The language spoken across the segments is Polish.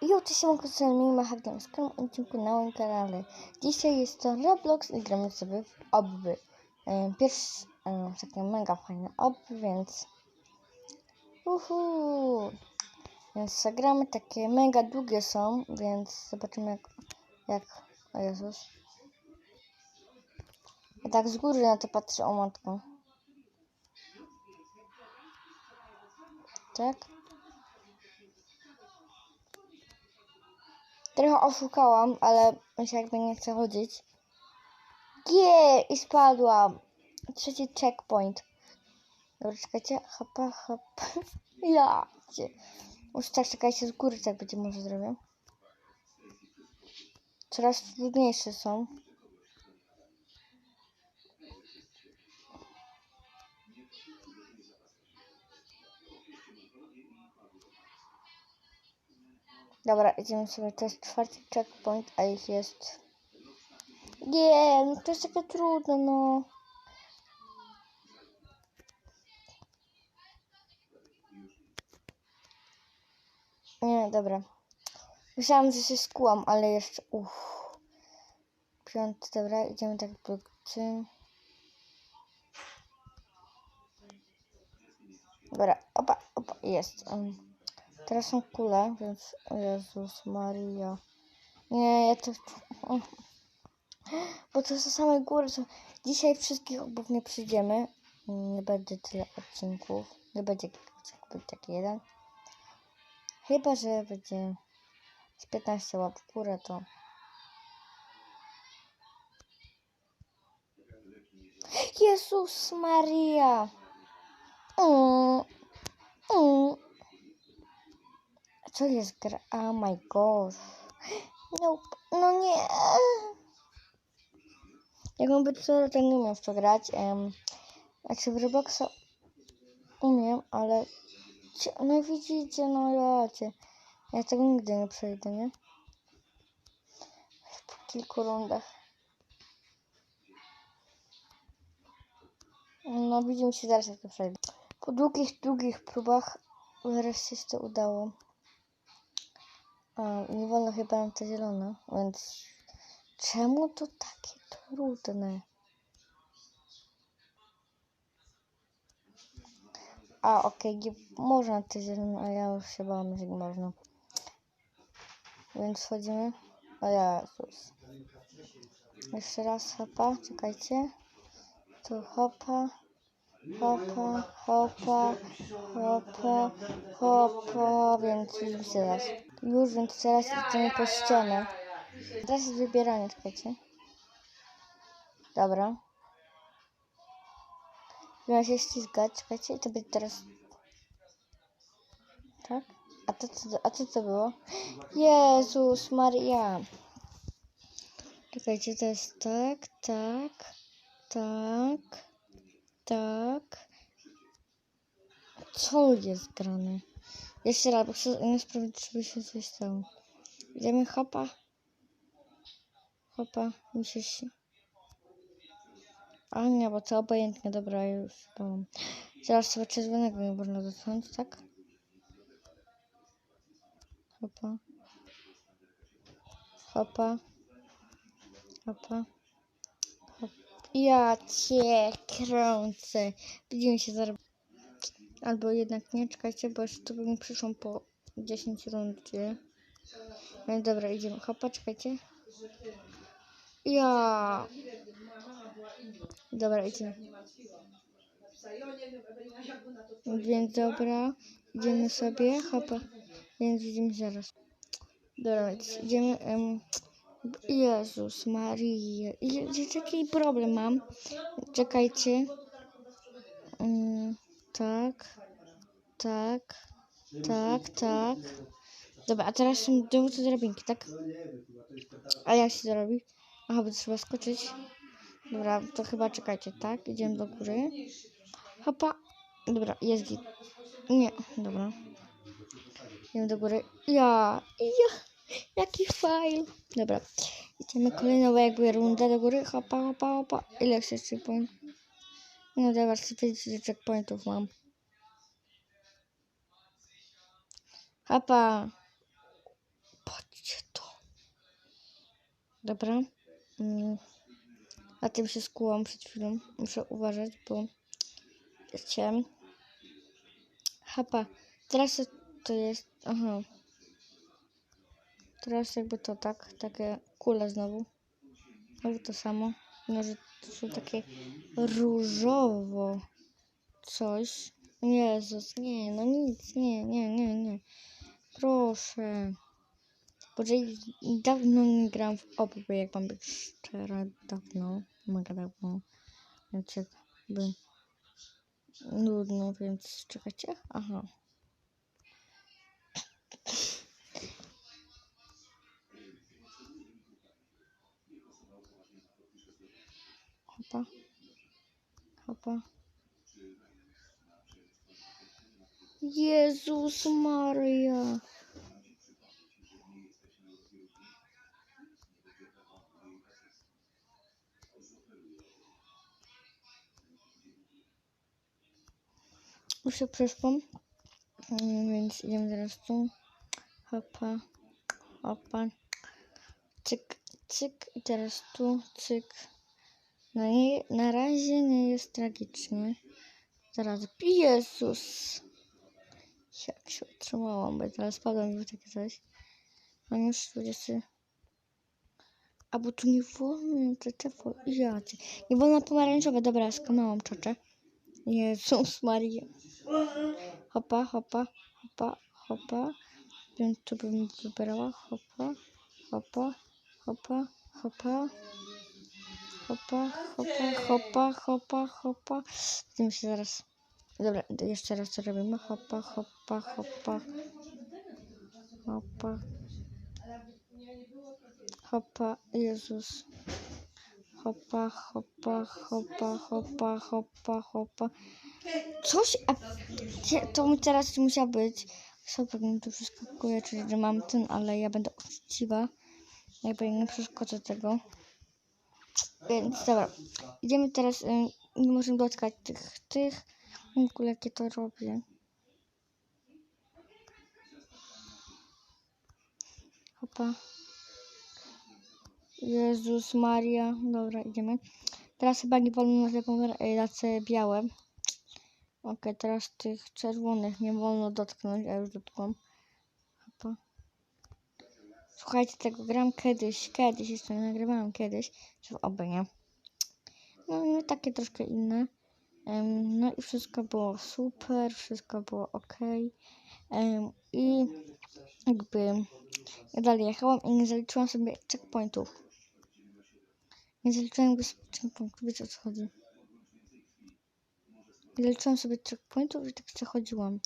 Cześć, mam koncerny Mahagam. W kolejnym odcinku na moim kanale. Dzisiaj jest to Roblox i gramy sobie w obby. E, Pierwszy, e, takie mega fajne obby, więc... Uhu. Więc zagramy, takie mega długie są, więc zobaczymy jak... jak... O Jezus. Ja tak z góry na to patrzę, o matko. Tak? Trochę oszukałam, ale się jakby nie chce chodzić. Gie! I spadłam. Trzeci checkpoint. Dobra, czekajcie. Hopa, hop. Ja. Już tak, czekajcie, z góry tak będzie może zrobię. Coraz trudniejsze są. Dobra, idziemy sobie. To jest czwarty checkpoint, a ich jest. Nie, no to jest takie trudne, no. Nie, dobra. Myślałam, że się skułam, ale jeszcze. Uff. Piąty, dobra, idziemy tak po tym. Dobra, opa, opa, jest. Um. Teraz są kule, więc Jezus Maria. Nie, ja to... Bo to są same góry. Są... Dzisiaj wszystkich obów nie przyjdziemy. Nie będzie tyle odcinków. Nie będzie odcinków, będzie taki jeden. Chyba, że będzie z 15 łap w górę, to... Jezus Maria! Mm. Co jest gra? Oh my gosh. Nope. No nie. Jakbym być co, to nie umiem w to grać. Um, znaczy w Robloxa umiem, ale... No widzicie, no ja cię. Ja tego nigdy nie przejdę, nie? Po kilku rundach. No widzimy się zaraz, jak to przejdę. Po długich, długich próbach wreszcie się to udało. A, nie wolno chyba na te zielone, więc czemu to takie trudne? A, okej, nie można na te zielone, a ja już się bałam, że można. Więc wchodzimy. O Jezus. Jeszcze raz hopa, czekajcie. Tu hopa. Hopa, hopa, hopa, hopa, więc widzimy się teraz. Już, więc teraz idziemy po ścianę. Teraz jest wybieranie, czekajcie. Dobra. Miała się ściskać, czekajcie, i to będzie teraz... Tak? A to co, a to co było? Jezus Maria. Czekajcie, to jest tak, tak, tak, tak. Co jest grane? Jeszcze raz, bo chcę nie sprawdzić, żeby się coś stało. Idziemy hopa. Hopa, mi się. A nie, bo to obojętnie, dobra, już bałam. Teraz sobie czerwonego nie można dotknąć, tak? Hopa. Hopa. Hopa. Hop. Ja cię kręcę. Widzimy się zaraz. Albo jednak nie, czekajcie, bo jeszcze to bym przyszło po 10 rundzie. No dobra, idziemy. Hopa, czekajcie. Ja. Dobra, idziemy. Więc dobra, idziemy sobie. Hopa. Więc widzimy zaraz. Dobra, więc idziemy. Um, Jezus Maria. Jaki problem mam? Czekajcie. Mm, tak. Tak. Tak, tak. Dobra, a teraz są dowódcy drabinki, tak? A jak się to robi? Aha, bo trzeba skoczyć. Dobra, to chyba czekajcie, tak? Idziemy do góry. Hopa. Dobra, jest git. Nie, dobra. Idziemy do góry. Ja, ja, jaki fail. Dobra, idziemy kolejną jakby rundę do góry. Hopa, hopa, hopa. Ile jeszcze checkpoint? No dobra, 40 checkpointów mam. Hopa. Dobra. Mm. Na tym się skułam przed chwilą. Muszę uważać, bo chciałem. Hapa. Teraz to jest. Aha. Teraz jakby to tak. Takie kule znowu. Znowu to samo. No, że to są takie różowo coś. Jezus, nie, no nic, nie, nie, nie, nie. Proszę. Boże, dawno nie gram w obby, jak mam być szczera, dawno, mega dawno. Więc jakby nudno, więc czekajcie. Aha. Hopa. Hopa. Jezus Maria. Już się Mm, więc idziemy teraz tu. Hopa, hopa, cyk, cyk i teraz tu, cyk. No i na razie nie jest tragicznie. Zaraz, Jezus! Jak się utrzymałam, bo teraz spadłam już takie coś. Mam już 20. A bo tu nie wolno, te te fol- ja cię. Nie wolno pomarańczowe, dobra, skamałam czocze. Jezus Maria. Hopa, hopa, hopa, hopa. Więc tu bym wybrała. Hopa, hopa, hopa, hopa. Hopa, hopa, hopa, hopa, hopa. Widzimy się zaraz. Dobra, jeszcze raz co robimy. Hopa, hopa, hopa. Hopa. Hopa, Jezus. Hopa, hopa, hopa, hopa, hopa, hopa. Coś, a to mi teraz musiała być. Super, mi tu przeskakuje, czyli że mam ten, ale ja będę uczciwa. Jakby nie przeszkodzę tego. Więc dobra, idziemy teraz, ym, nie możemy dotkać tych, tych. W ogóle jakie to robię. Hopa. Jezus Maria. Dobra, idziemy. Teraz chyba nie wolno na te e, te białe. Okej, teraz tych czerwonych nie wolno dotknąć, a już dotknąłem. Słuchajcie, tego gram kiedyś, kiedyś jeszcze nagrywałam kiedyś, czy w obie? No, no takie troszkę inne. Em, no i wszystko było super, wszystko było ok. Em, I jakby ja dalej jechałam i nie zaliczyłam sobie checkpointów. Nie zaliczyłam sobie checkpointów, wiecie o co chodzi. Nie zaliczyłam sobie checkpointów i tak przechodziłam.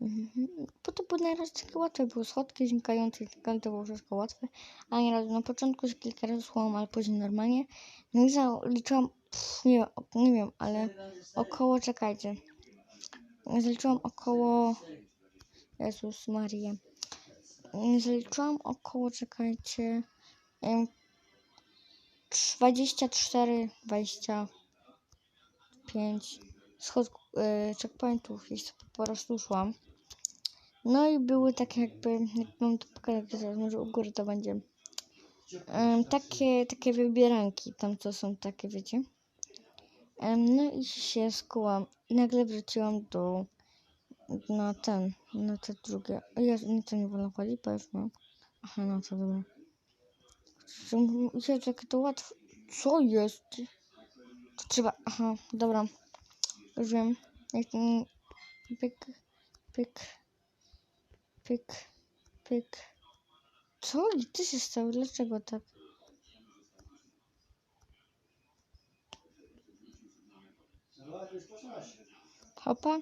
Mhm. Bo to było najraz takie łatwe, były schodki znikające i tak dalej, to było wszystko łatwe. A nieraz na początku się kilka razy słuchałam, ale później normalnie. No i zaliczyłam, nie, nie wiem, ale około, czekajcie. Zaliczyłam około, Jezus Maria. Zaliczyłam około, czekajcie, em, 24, 25 schodków, checkpointów i sobie po prostu szłam. No i były takie jakby, jak mam to pokazać, może u góry to będzie, em, takie, takie wybieranki, tam co są takie, wiecie. Em, no i się skułam nagle wróciłam do, na ten, na te drugie. O Jezu, nie to nie wolno chodzić, mam. Aha, no to dobra. Jezu, jakie to łatwe. Co jest? To trzeba, aha, dobra. Już wiem. Ten pyk, pyk, pyk, pyk. Co? I ty się stało? Dlaczego tak? Hopa.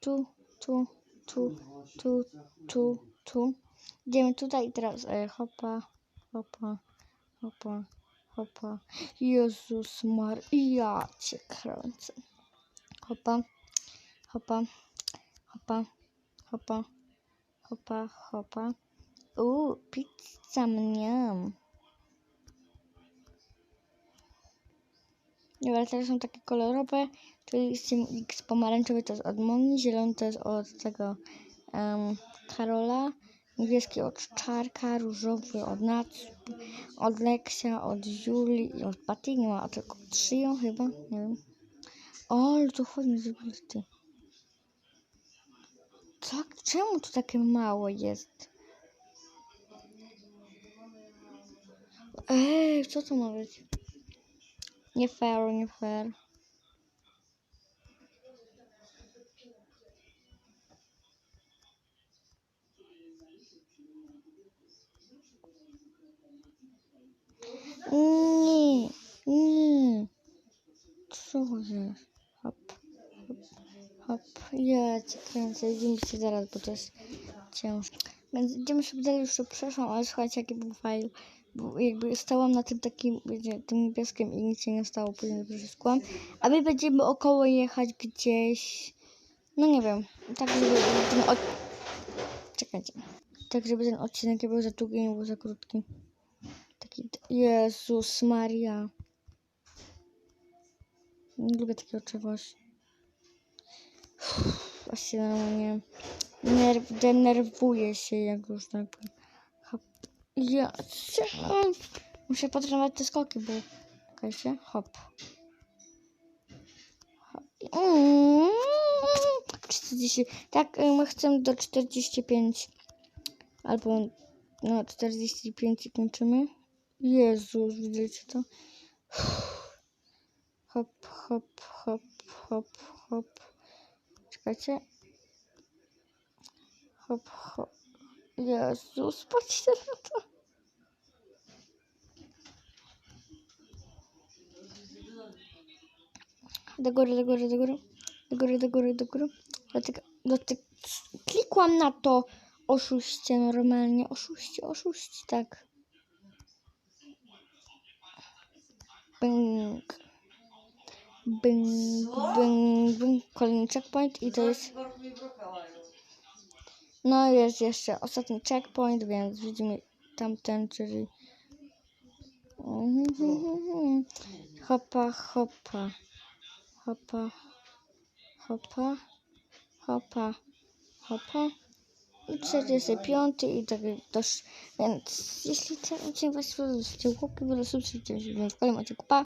Tu, tu, tu, tu, tu, tu. Idziemy tutaj i teraz e, hopa, hopa, hopa, hopa. Jezus Maria, cię kręcę. Hopa, hopa, hopa, hopa, hopa, hopa. Uuu, pizza mniam. Dobra, teraz są takie kolorowe, czyli z X pomarańczowy to jest od Moni, zielony to jest od tego um, Karola, niebieski od Czarka, różowy od Natsu, od Leksia, od Julii i od Paty. Nie ma, tylko Shio chyba, nie wiem. O, ale to fajnie zrobili ty. Tak, czemu to takie mało jest? Ej, co to ma być? Nie fair, nie fair. Nie, nie. Co jest? Hop, hop, hop. Ja cię kręcę, idziemy się zaraz, bo to jest ciężko. Więc idziemy sobie dalej, już to przeszłam, ale słuchajcie, jaki był fajl. Bo jakby stałam na tym takim, wiecie, tym niebieskim i nic się nie stało, później dobrze skłam. A my będziemy około jechać gdzieś, no nie wiem, tak żeby ten od... Czekajcie. Tak, żeby ten odcinek nie był za długi, nie był za krótki. Taki, Jezus Maria. Nie lubię takiego czegoś. Właśnie normalnie nerw, denerwuję się, jak już tak. Hop. Ja? Muszę potrenować te skoki, bo... Czekajcie, hop. Mm, 40. Tak, y, my chcemy do 45. Albo no 45 i kończymy. Jezus, widzicie to? Hop, hop, hop, hop, hop. Czekajcie. Hop, hop. Jezus, patrzcie na to. Do góry, do góry, do góry. Do góry, do góry, do góry. Dlatego, dlatego klikłam na to. Oszuście normalnie. Oszuście, oszuście, tak. Bing. Bing, bing, bing. Kolejny checkpoint i to jest... No jest jeszcze ostatni checkpoint, więc widzimy tamten, czyli... Mhm, Hopa, hopa. Hopa. Hopa. Hopa. Hopa. I 45 i tak też. Więc jeśli ten odcinek Was spodobał, to łapki w górę, subskrypcję w kolejnym odcinku. Pa!